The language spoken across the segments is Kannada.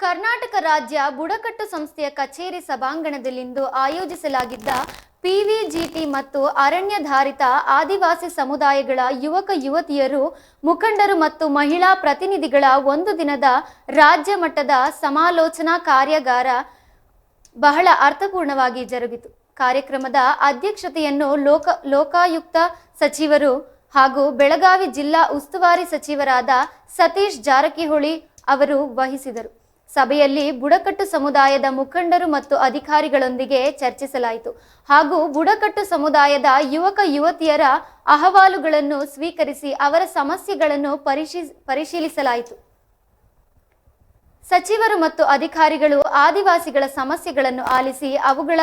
ಕರ್ನಾಟಕ ರಾಜ್ಯ ಬುಡಕಟ್ಟು ಸಂಸ್ಥೆಯ ಕಚೇರಿ ಸಭಾಂಗಣದಲ್ಲಿಂದು ಆಯೋಜಿಸಲಾಗಿದ್ದ ಪಿವಿಜಿಟಿ ಮತ್ತು ಅರಣ್ಯಧಾರಿತ ಆದಿವಾಸಿ ಸಮುದಾಯಗಳ ಯುವಕ ಯುವತಿಯರು, ಮುಖಂಡರು ಮತ್ತು ಮಹಿಳಾ ಪ್ರತಿನಿಧಿಗಳ ಒಂದು ದಿನದ ರಾಜ್ಯ ಮಟ್ಟದ ಸಮಾಲೋಚನಾ ಕಾರ್ಯಾಗಾರ ಬಹಳ ಅರ್ಥಪೂರ್ಣವಾಗಿ ಜರುಗಿತು. ಕಾರ್ಯಕ್ರಮದ ಅಧ್ಯಕ್ಷತೆಯನ್ನು ಲೋಕ, ಲೋಕಾಯುಕ್ತ ಸಚಿವರು ಹಾಗೂ ಬೆಳಗಾವಿ ಜಿಲ್ಲಾ ಉಸ್ತುವಾರಿ ಸಚಿವರಾದ ಸತೀಶ್ ಜಾರಕಿಹೊಳಿ ಅವರು ವಹಿಸಿದರು. ಸಭೆಯಲ್ಲಿ ಬುಡಕಟ್ಟು ಸಮುದಾಯದ ಮುಖಂಡರು ಮತ್ತು ಅಧಿಕಾರಿಗಳೊಂದಿಗೆ ಚರ್ಚಿಸಲಾಯಿತು. ಹಾಗೂ ಬುಡಕಟ್ಟು ಸಮುದಾಯದ ಯುವಕ ಯುವತಿಯರ ಅಹವಾಲುಗಳನ್ನು ಸ್ವೀಕರಿಸಿ ಅವರ ಸಮಸ್ಯೆಗಳನ್ನು ಪರಿಶೀ, ಪರಿಶೀಲಿಸಲಾಯಿತು. ಸಚಿವರು ಮತ್ತು ಅಧಿಕಾರಿಗಳು ಆದಿವಾಸಿಗಳ ಸಮಸ್ಯೆಗಳನ್ನು ಆಲಿಸಿ ಅವುಗಳ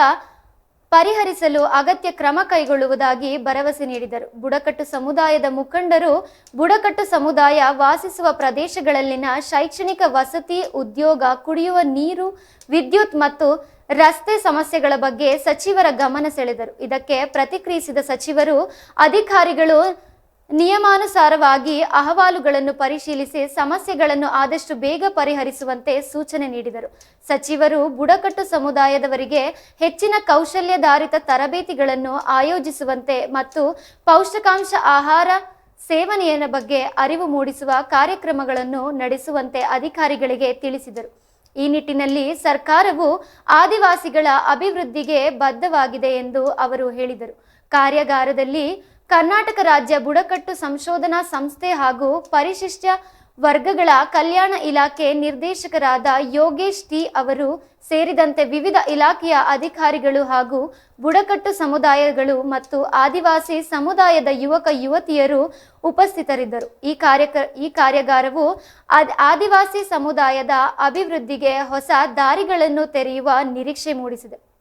ಪರಿಹರಿಸಲು ಅಗತ್ಯ ಕ್ರಮ ಕೈಗೊಳ್ಳುವುದಾಗಿ ಭರವಸೆ ನೀಡಿದರು. ಬುಡಕಟ್ಟು ಸಮುದಾಯದ ಮುಖಂಡರು ಬುಡಕಟ್ಟು ಸಮುದಾಯ ವಾಸಿಸುವ ಪ್ರದೇಶಗಳಲ್ಲಿನ ಶೈಕ್ಷಣಿಕ ವಸತಿ, ಉದ್ಯೋಗ, ಕುಡಿಯುವ ನೀರು, ವಿದ್ಯುತ್ ಮತ್ತು ರಸ್ತೆ ಸಮಸ್ಯೆಗಳ ಬಗ್ಗೆ ಸಚಿವರ ಗಮನ ಸೆಳೆದರು. ಇದಕ್ಕೆ ಪ್ರತಿಕ್ರಿಯಿಸಿದ ಸಚಿವರು, ಅಧಿಕಾರಿಗಳು ನಿಯಮಾನುಸಾರವಾಗಿ ಅಹವಾಲುಗಳನ್ನು ಪರಿಶೀಲಿಸಿ ಸಮಸ್ಯೆಗಳನ್ನು ಆದಷ್ಟು ಬೇಗ ಪರಿಹರಿಸುವಂತೆ ಸೂಚನೆ ನೀಡಿದರು. ಸಚಿವರು ಬುಡಕಟ್ಟು ಸಮುದಾಯದವರಿಗೆ ಹೆಚ್ಚಿನ ಕೌಶಲ್ಯಧಾರಿತ ತರಬೇತಿಗಳನ್ನು ಆಯೋಜಿಸುವಂತೆ ಮತ್ತು ಪೌಷ್ಟಿಕಾಂಶ ಆಹಾರ ಸೇವನೆಯ ಬಗ್ಗೆ ಅರಿವು ಮೂಡಿಸುವ ಕಾರ್ಯಕ್ರಮಗಳನ್ನು ನಡೆಸುವಂತೆ ಅಧಿಕಾರಿಗಳಿಗೆ ತಿಳಿಸಿದರು. ಈ ನಿಟ್ಟಿನಲ್ಲಿ ಸರ್ಕಾರವು ಆದಿವಾಸಿಗಳ ಅಭಿವೃದ್ಧಿಗೆ ಬದ್ಧವಾಗಿದೆ ಎಂದು ಅವರು ಹೇಳಿದರು. ಕಾರ್ಯಾಗಾರದಲ್ಲಿ ಕರ್ನಾಟಕ ರಾಜ್ಯ ಬುಡಕಟ್ಟು ಸಂಶೋಧನಾ ಸಂಸ್ಥೆ ಹಾಗೂ ಪರಿಶಿಷ್ಟ ವರ್ಗಗಳ ಕಲ್ಯಾಣ ಇಲಾಖೆ ನಿರ್ದೇಶಕರಾದ ಯೋಗೇಶ್ ಟಿ ಅವರು ಸೇರಿದಂತೆ ವಿವಿಧ ಇಲಾಖೆಯ ಅಧಿಕಾರಿಗಳು ಹಾಗೂ ಬುಡಕಟ್ಟು ಸಮುದಾಯಗಳು ಮತ್ತು ಆದಿವಾಸಿ ಸಮುದಾಯದ ಯುವಕ ಯುವತಿಯರು ಉಪಸ್ಥಿತರಿದ್ದರು. ಈ ಕಾರ್ಯ ಈ ಕಾರ್ಯಾಗಾರವು ಆದ್- ಆದಿವಾಸಿ ಸಮುದಾಯದ ಅಭಿವೃದ್ಧಿಗೆ ಹೊಸ ದಾರಿಗಳನ್ನು ತೆರೆಯುವ ನಿರೀಕ್ಷೆ ಮೂಡಿಸಿದೆ.